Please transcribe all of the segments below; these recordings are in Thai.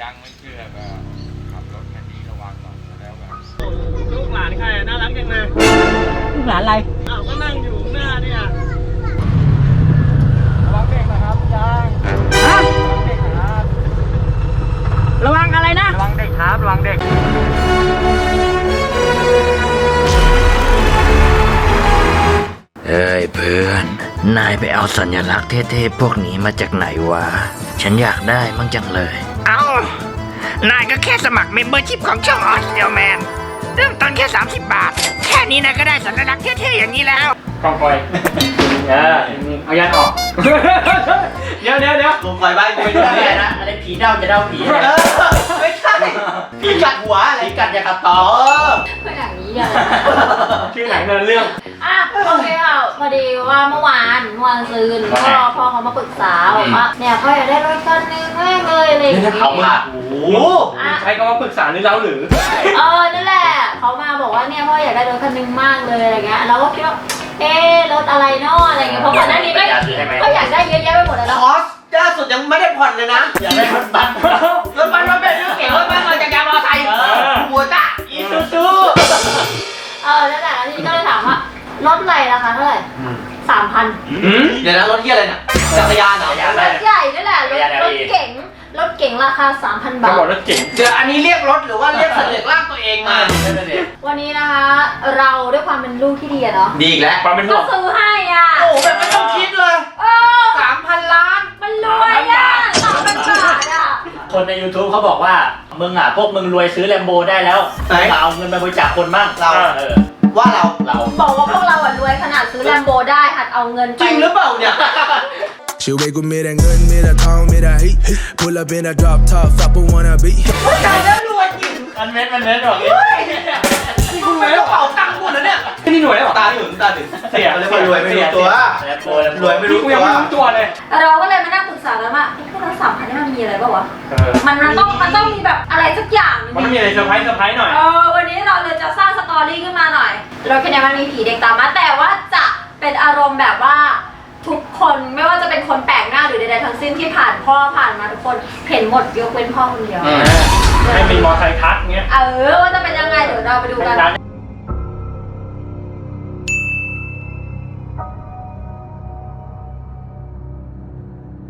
ยังไม่เชื่อก็ขับรถคันนี้ระวังก่อนแล้วกันลูกหลานใครน่ารักจังเลยลูกหลานอะไรอ้าวก็นั่งอยู่หน้าเนี่ยระวังเด็กนะครับยางฮะระวังอะไรนะ ระวังเด็กครับระวังเด็กเอ้ยเพื่อน นายไปเอาสัญลักษณ์เท่ๆพวกนี้มาจากไหนวะ ฉันอยากได้มั่งจังเลย นายก็แค่สมัครเมมเบอร์ชิพของช่องออสเดียแมนเริ่มต้นแค่ 30 บาท แค่นี้นายก็ได้สัญลักษณ์เท่ๆอย่างนี้แล้ว กองไฟเออเอายันออก เดี๋ยวเดี๋ยวเดี๋ยว ผมปล่อยใบไปด้วยอะไรนะอะไรผีเด้าจะเด้าผีเออไม่ใช่พี่กัดหัวอะไรผีกัดจะกัดต่อเออก็อย่างนี้อะชื่อหนังเดินเรื่อง อะโอเคค่ะ พอดีว่าเมื่อวานเมื่อวานซืนพ่อพ่อเขามาปรึกษาบอกว่าเนี่ยเขาอยากได้รถคันนึงแม่งเลยอะไรอย่างงี้เอามาโอ้โหอะใช้คำว่าปรึกษาหรือเราหรือเออนั่นแหละเขามาบอกว่าเนี่ยพ่ออยากได้รถคันนึงมากเลยอะไรเงี้ยเราก็คิดว่าเอ๊ะรถอะไรเนาะอะไรเงี้ยเพราะก่อนหน้านี้ไม่เขาอยากได้เยอะแยะไปหมดเลยแล้วคอสล่าสุดยังไม่ได้ผ่อนเลยนะอยากได้รถบัสรถบัสรถเบนซ์รถเก๋งารถอะไรราคาเท่าไหร่สามพันเดี๋ยวนะรถเที่ยอะไรเนี่ยจักรยานเหรอรถใหญ่นั่นแหละรถรถเก๋งรถเก๋งราคาสามพันเขาบาทบอกรถเก่งเดี๋ยวอันนี้เรียกรถหรือว่าเรียกสัตว์เลี้ยงร่างตัวเองมาวันนี้นะคะ เราด้วยความเป็นลูกที่ดีอะเนาะดีอีกแล้วความเป็นห่ก็วงซื้อให้อะโอ้โหแบบไม่ต้องคิดเลยเออสามพันล้าน มันรวยอะสามพันบาทอะคนใน YouTube เขาบอกว่า มึงอะพวกมึงรวยซื้อแลมโบได้แล้วไหน มาเอาเงินมาบริจาคคนบ้างเราเออว่าเราเราบอกว่าพวกเรา แลมโบได้หัดเอาเงินไป จริงหรือเปล่าเนี่ย She wake with me that good, me that calm, me that heat. Pull up in a drop top, fuck but wanna be. ใจแล้วรวยจริงมันเม็ดมันเม็ดบอกนี่คุณรวยแล้วเป่าตังค์หมดแล้วเนี่ยนี่หน่วยแล้วเหรอตาถึงตาถึงเสียมันเลยรวยไม่รู้ตัวแลมโบแลมโบรวยไม่นี่รู้กูตัยังวไม่รู้ตัวเลย เราก็เลยมานั่งปรึกษากันว่าไอ้พวกเราสามพันนี่มันมีอะไรบ้างวะเออมันมันต้องมันต้องมีแบบอะไรสักอย่างหนึ่งมันต้องมีอะไรเซอร์ไพรส์เซอร์ไพรส์หน่อย เออวันนี้เราเลยจะสร้างสตอรี่ขึ้นมาหน่อยรถคันนี้มันมีผีเด็กตามมาแต่ว่าจะ เป็นอารมณ์แบบว่าทุกคนไม่ว่าจะเป็นคนแปลกหน้าหรือใดๆทั้งสิ้นที่ผ่านพ่อผ่านมาทุกคนเห็นหมดยกเว้นพ่อคนเดียวให้มีมอไซค์ทักเงี้ยเออว่าจะเป็นยังไงเดี๋ยวเราไปดูกัน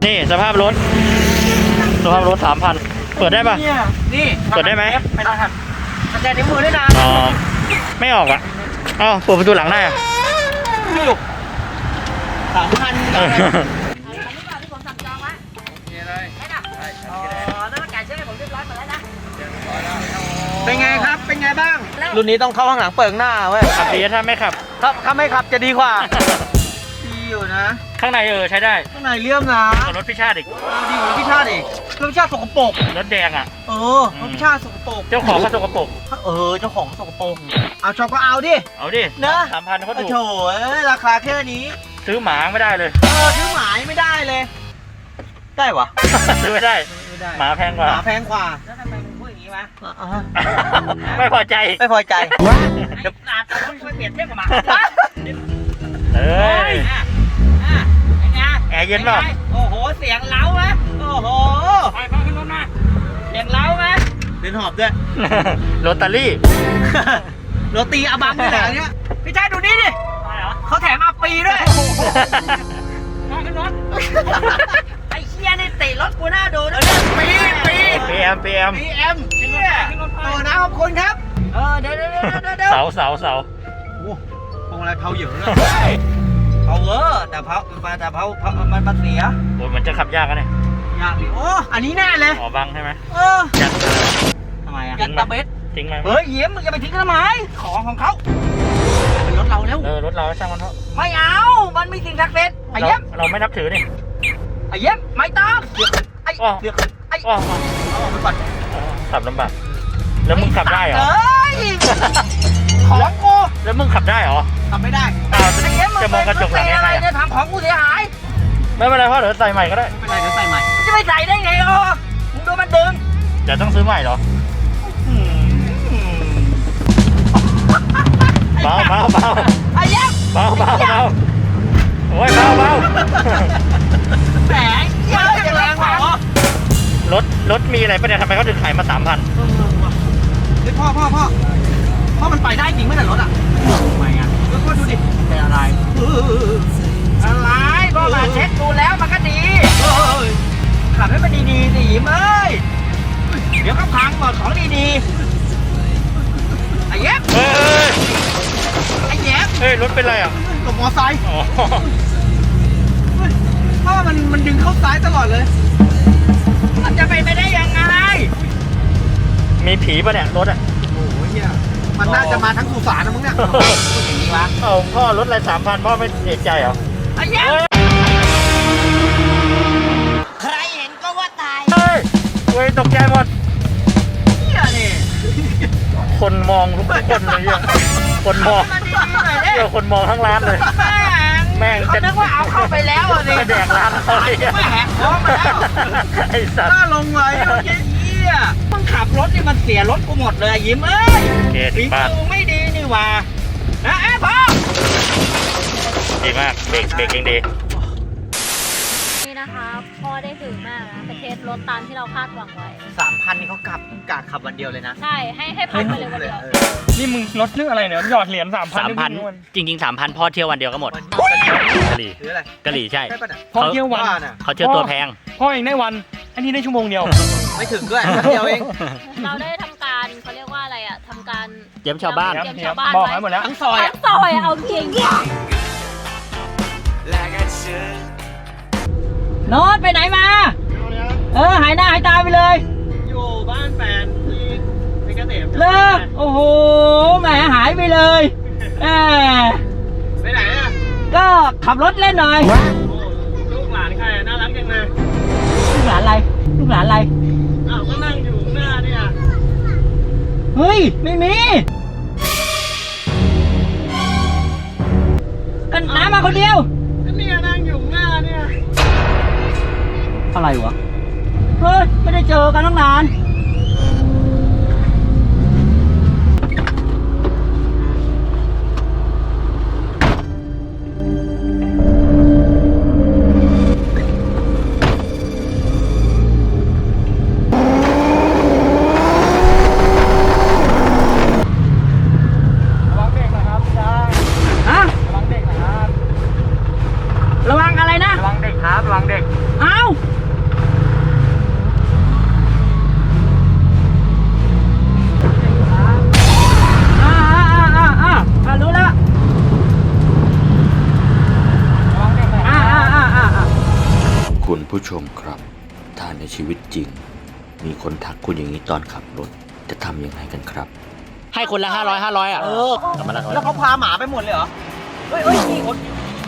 นี่สภาพรถ สภาพรถสามพัน เปิดได้ปะ เนี่ยนี่เปิดได้ไหมไม่ต้องทำสแกนนิ้วมือด้วยนะ อ๋อ ไม่ออกอะอ๋อเปิดประตูหลังได้อะ สามพันเออเป็นไงครับ เป็นไงบ้าง รุ่นนี้ต้องเข้าข้างหลังเปิดข้างหน้าเว้ยขับดีถ้าไม่ขับครับถ้าไม่ขับจะดีกว่า ดีอยู่นะ ข้างในเออใช้ได้ข้างในเลี่ยมนะกว่ารถพิชาติอีกเออดีกว่ารถพิชาติอีกรถพิชาติสกปรกรถแดงอะ เออรถพิชาติสกปรกเจ้าของก็สกปรกเออเจ้าของสกปรกเอาชอบก็เอาดิเอาดินะสามพันเขาโอ้ถูกโถเอ้ยราคาแค่นี้ซื้อหมาไม่ได้เลย เออซื้อหมายไม่ได้เลย ได้วะซื้อไม่ได้ไม่ได้หมาแพงกหว่ามาแพงกว่าแล้วทำไมมึงพูดอย่างนี้วะไม่พอใจไม่พอใจเดี๋ยวอาจจะต้องไปเปลี่ยนเทียบกับหมาเอ้ย แอร์เย็นเปล่าโอ้โห เสียงเล้าไหมโอ้โหไปพ่อขึ้นรถมาเสียงเล้าไหมเดินหอบด้วยโรตารี่โรตีอาบังนี่แหละอันเนี้ยพี่ชายดูนี่ดิเขาแถมอาปีด้วยพ่อขึ้นรถไอ้เชี่ยนี่ติรถกูหน้าดูนะปีปี PM PM ปีเอ็มเชี่ยโอ้นะขอบคุณครับเออเดี๋ยวเดี๋ยวเดี๋ยวเดี๋ยวเดี๋ยวเสาเสาเสาพวงอะไรเผาเหยอะเลย เผาเวอร์แต่เผาแต่เผาเผามันมันเสียโอ้ยมันจะขับยากกันเนี่ยยากดิโอ้อันนี้แน่เลยหอบังใช่ไหมเออยัดทำไมอะทิ้ยังนไหมตะเบ็ดทิ้งไหมเฮ้ยเยี่ยมมึงจะไปทิ้งทำไมของของเขาเป็นรถเราแล้วเออรถเราช่างมันเถอะไม่เอามันมีสิ่งศักดิ์สิทธิ์ไอ้เราเยี่ยมเราไม่นับถือนี่ไอ้เยี่ยมไม่ต้องเดือดไอ้อ้อเดือดไอ้อ้อเอาออกไปก่อนขับลำบากแล้วมึงขับได้เหรอเฮ้ยของกู แล้วมึงขับได้เหรอทำไม่ได้อ้าวไอ้เยี่ยมมึงจะมองกระจกหลังเป็นยังอะไรไงเนี่ยอะทำของกูเสียหายไม่เป็นไรพ่อเดี๋ยวใส่ใหม่ก็ได้ไม่เป็นไรเดี๋ยวใส่ใหม่จะไม่ใส่ได้ไงอ๋อมึงดูมันดึงเดี๋ยวต้องซื้อใหม่เหรอเบาเบาเบาไอ้เยี่ยมเบาเบาเบาโอ้ยเบาเบาแหมเยี่ยมอย่างแรงเหรอรถรถมีอะไรปะเนี่ยทำไมเขาถึงขายมาสามพันเออว่ะเฮ้ยพ่อพ่อพ่อ พ่อมันไปได้จริงไหมเนี่ยรถอะทำไมอะเออพ่อดูดิเป็นอะไรเอออะไรก็มาเช็คดูแล้วมันก็ดีเฮ้ยขับให้มันดีๆสิหยิมเอ้ยเดี๋ยวก็พังหมดของดีๆไอ้เย็บเฮ้ยไอ้เย็บเฮ้ยรถเป็นไรอะหลบมอไซค์อ๋อเฮ้ยพ่อมันมันดึงเข้าซ้ายตลอดเลย มันจะไปไม่ได้ยังไงมีผีปะเนี่ยรถอะโอ้โหเฮีย มันน่าจะมาทั้งสุสานนะมึงเนี่ยอย่างนี้วะเอ้าพ่อรถอะไรสามพันพ่อไม่เอกใจเหรอไอ้เย็บใครเห็นก็ว่าตายเฮ้ยเว้ยตกใจหมดเฮียนี่คนมองทุกคนเลยอะคนมองมันดีๆหน่อยดิเดี๋ยวคนมองทั้งร้านเลย แม่งเขานึกว่าเอาเข้าไปแล้วอะสิจะแดกร้านเขาเลยไม่แหกโค้งมาแล้วไอ้สัตว์น่าลงไว้เมื่อกี้เฮี ยมึงขับรถนี่มันเสียรถกูหมดเลยยิ้มเอ้ยโอเคถึฝีงบ้านมือไม่ดีนี่หว่านะเอ้ยพ่อดีมากเบรกเบรกยังดีนี่นะคะพ่อได้ถือมากนะเป็นเทสรถตามที่เราคาดหวังไว้ สามพันนี่เขากลับกาดขับวันเดียวเลยนะใช่ ให้ให้พันไปเลยวันเดียว นี่มึงรถเรื่องอะไรเนี่ยหยอดเหรียญสามพันสามพันจริงๆสามพันพ่อเที่ยววันเดียวก็หมดวันกะหรี่หรืออะไรกะหรี่ใช่ ใช่ปะเนี่ยพ่อเที่ยววันว่าน่ะ เขาเที่ยวตัวแพง พ่อเองได้วัน อันนี้ได้ชั่วโมงเดียว ไม่ถึงด้วยแป๊บเดียวเอง เราได้ทำการเขาเรียกว่าอะไรอะทำการเยี่ยมชาวบ้านเตรียมชาวบ้านบอกไว้ให้หมดแล้ว ทั้งซอยทั้อะ งซอยเอาจริงโน้ตไปไหนมา เออ หายหน้าหายตาไปเลย อยู่บ้านแฟนที่เพชรเกษมเลิกโอ้โห แหมหายไปเลยแหมไปไหนอะ ก็ขับรถเล่นหน่อยลูกหลานใครน่ารักจังเลย ลูกหลานอะไร ลูกหลานอะไร อ้าวก็นั่งอยู่ข้างหน้าเนี่ยเฮ้ย ไม่มีก็น้ามาคนเดียว ก็เนี่ยนั่งอยู่ข้างหน้าเนี่ย อะไรวะ เฮ้ย ไม่ได้เจอกันตั้งนาน จริง มีคนทักคุณอย่างนี้ตอนขับรถ จะทำยังไงกันครับ ให้คนละห้าร้อยห้าร้อยอะเออกลับมาแล้ว แล้วเขาพาหมาไปหมดเลยเหรอ เฮ้ยเฮ้ยนี่คน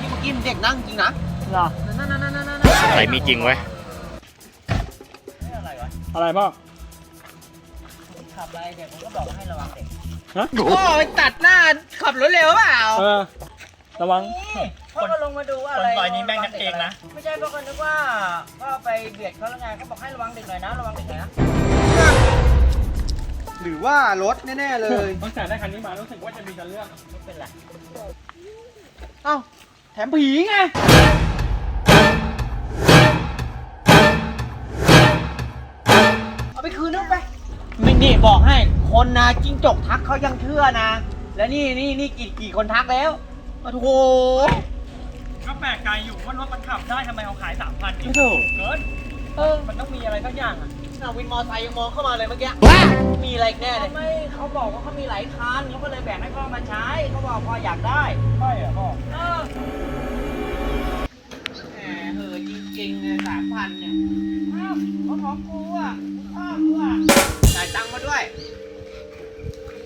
นี่เมื่อกี้เด็กนั่งจริงนะเหรอ นั่นนั่นนั่นนั่นนั่นอะไรมีจริงไว้ยอะไรพ่อขับไปเด็กผมก็บอกว่าให้ระวังเด็กฮะพ่อไปตัดหน้าขับรถเร็วเปล่า เออ ระวังพ่อก็ลงมาดูว่าคอะนไรซอยนี้แม่งกันเองนะ ไม่ใช่พ่อก็นึกว่าพ่อไปเบียดเขาแล้วไงเขาบอกให้ระวังเด็กหน่อยนะ ระวังเด็กหน่อยนะหรือว่ารถแน่ๆเลย ตั้งแต่ได้คันนี้มารู้สึกว่าจะมีกันเรื่องเป็นไรเอ้าแถมผีไง เอาไปคืนนู้นไปมินนี่บอกให้คนนะจิ้งจกทักเขายังเชื่อนะ แล้วนี่นี่นี่กี่กี่คนทักแล้ว โอ้โหก็แปลกใจอยู่ว่ารถมันขับได้ทำไมเอาขายสามพันไม่ถูกเกิน เออ มันต้องมีอะไรสักอย่างอะน่ะวินมอไซค์ยังมองเข้ามาเลยเมื่อกี้ มีอะไรอีกแน่เลย ไม่เขาบอกว่าเขามีหลายคันเขาก็เลยแบ่งให้พ่อมาใช้ เขาบอกพ่ออยากได้ ใช่เหรอพ่อเออแหมเหอะจริงๆเลยสามพันเนี่ยอ้าวเขาของกูอะกูชอบกูอะจ่ายตังค์มาด้วย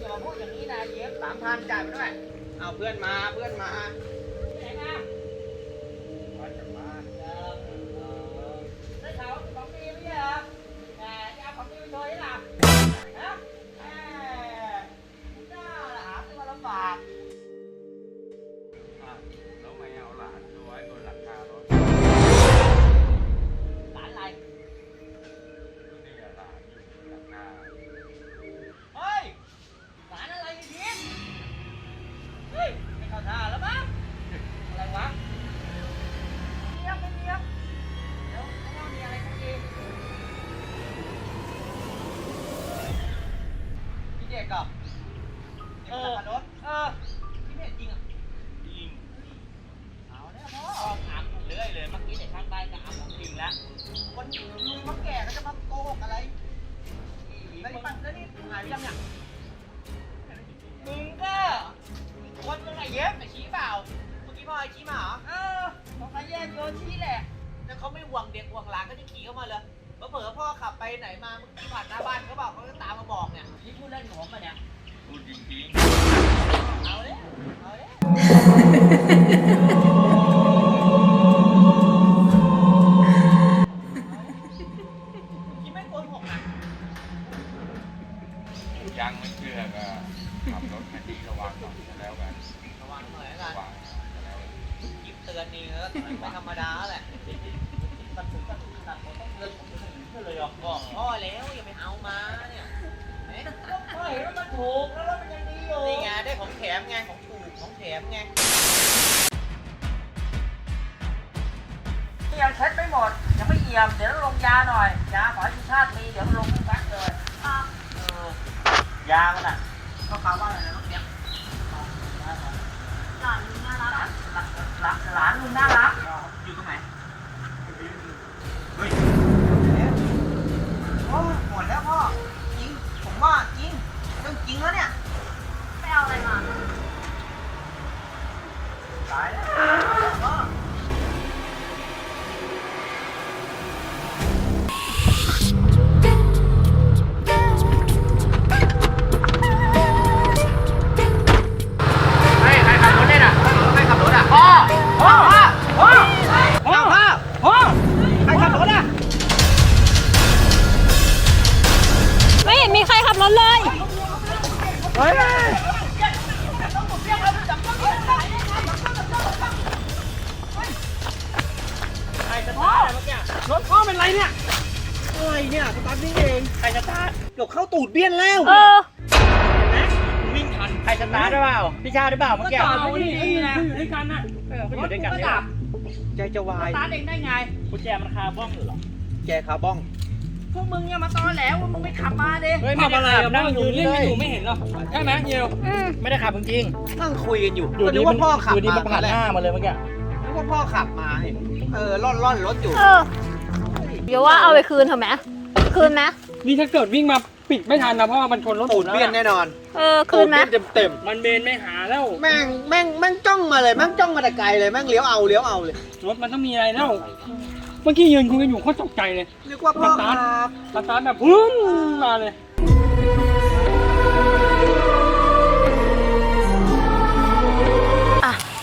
อย่ามาพูดอย่างนี้นะเย็บสามพันจ่ายมาด้วย เอาเพื่อนมาเพื่อนมา คนลุงเขาแก่ก็จะมาโกหกอะไรแล้วนี่ปันแล้วนี่หายไปยังเนี่ย มึงก็คนมึงไอ้เย็บไอ้ชี้เปล่า เมื่อกี้พ่อไอ้ชี้มาเหรอ เออของไอ้แย่โยนชี้แหละแล้วเขาไม่ห่วงเด็กห่วงหลานก็จะขี่เข้ามาเลยเผลอๆพ่อขับไปไหนมาเมื่อกี้ผ่านหน้าบ้านเขาบอกเขาก็ตามมาบอกเนี่ย นี่พูดเล่นกับผมปะเนี่ย พูดจริงเอาเลยเอาเลย ถูกแล้วมันยังดีอยู่นี่ไงได้ของแถมไงของถูกของแถมไงนี่ยังเช็ดไม่หมดยังไม่เอี่ยมเดี๋ยวลงยาหน่อยยาขอให้สุชาติมีเดี๋ยวลงทุกแพ็คเลยเออยามันอะก็คำว่าอะไรนะน้องเปียกหลานมึงน่ารักหลานหลานมึงน่ารัก อ วิ่งทันใครสตาร์ทได้เปล่าพี่ชาติได้เปล่าเมื่อกี้ก็จอดไว้ดีๆนะอยู่ด้วยกันนะเออเขาอยู่ด้วยกันเนี่ย ใจจะวาย สตาร์ทเองได้ไง กุญแจมันคาบ้องอยู่เหรอแกคาบ้อง พวกมึงเนี่ยมาตอนแล้วมึงไม่ขับมาดิเฮ้ยทำอะไรอะนั่งอยู่นี่อยู่ไม่เห็นหรอใช่ไหมเยียวไม่ได้ขับจริงนั่งคุยกันอยู่ๆอยู่ดีมัว่าพ่อขับอยู่ดีมามันผ่านหน้ามาเลยเมื่อกี้นึกว่าพ่อขับมาเห็นเออล่อนล่อนรถอยู่ เออ เดี๋ยวว่าเอาไปคืนเถอะไหมคืนไหมนี่ถ้าเกิดวิ่งมา ปิดไม่ทันนะเพราะว่ามันชนรถตูตูดดเบี้ยนแน่แน่นอนเออคืนไหมเต็มเต็มมันเบนไม่หาแล้วๆแม่งแม่งแม่งจ้องมาเลยแม่งจ้องมาแต่ไกลเลยแม่งเลี้ยวเอาเลี้ยวเอาเลยรถมันต้องมีอะไรแล้วเมื่อกี้ยืนคุยกันอยู่โคตรตกใจเลย นึกว่าพ่อขับ สตาร์ทแบบพึ่งมาเลยอ่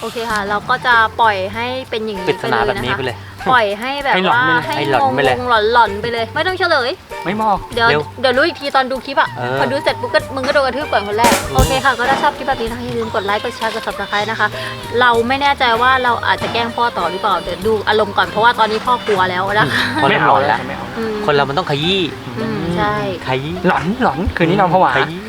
อเคค่ะ เราก็จะปล่อยให้เป็นอย่างนี้ปริศนาไปแบบเลยนี้นะคะไปเลย ปล่อยให้แบบให้หลอนว่าไปเลยให้ให้หลอนงงไปเลย งหลอนหลอนๆไปเลย ไม่ต้องเฉลย ไม่มองเดี๋ยวเร็ว เดี๋ยวรู้อีกทีตอนดูคลิปอะ เออพอดูเสร็จปุ๊บก็มึงก็โดนกระทืบก่อนคนแรกโอเคค่ะ ก็ถ้าชอบคลิปแบบนี้นะคะอย่าลืมกดไลค์ กดแชร์ กด subscribe นะคะ เราไม่แน่ใจว่าเราอาจจะแกล้งพ่อต่อหรือเปล่า เดี๋ยวดูอารมณ์ก่อน เพราะว่าตอนนี้พ่อกลัวแล้วนะคะไม่เอาแล้วอืมคนเรามันต้องขยี้อืมใช่ ขยี้หลอนหลอนคืนนี้นอนผวาขยี้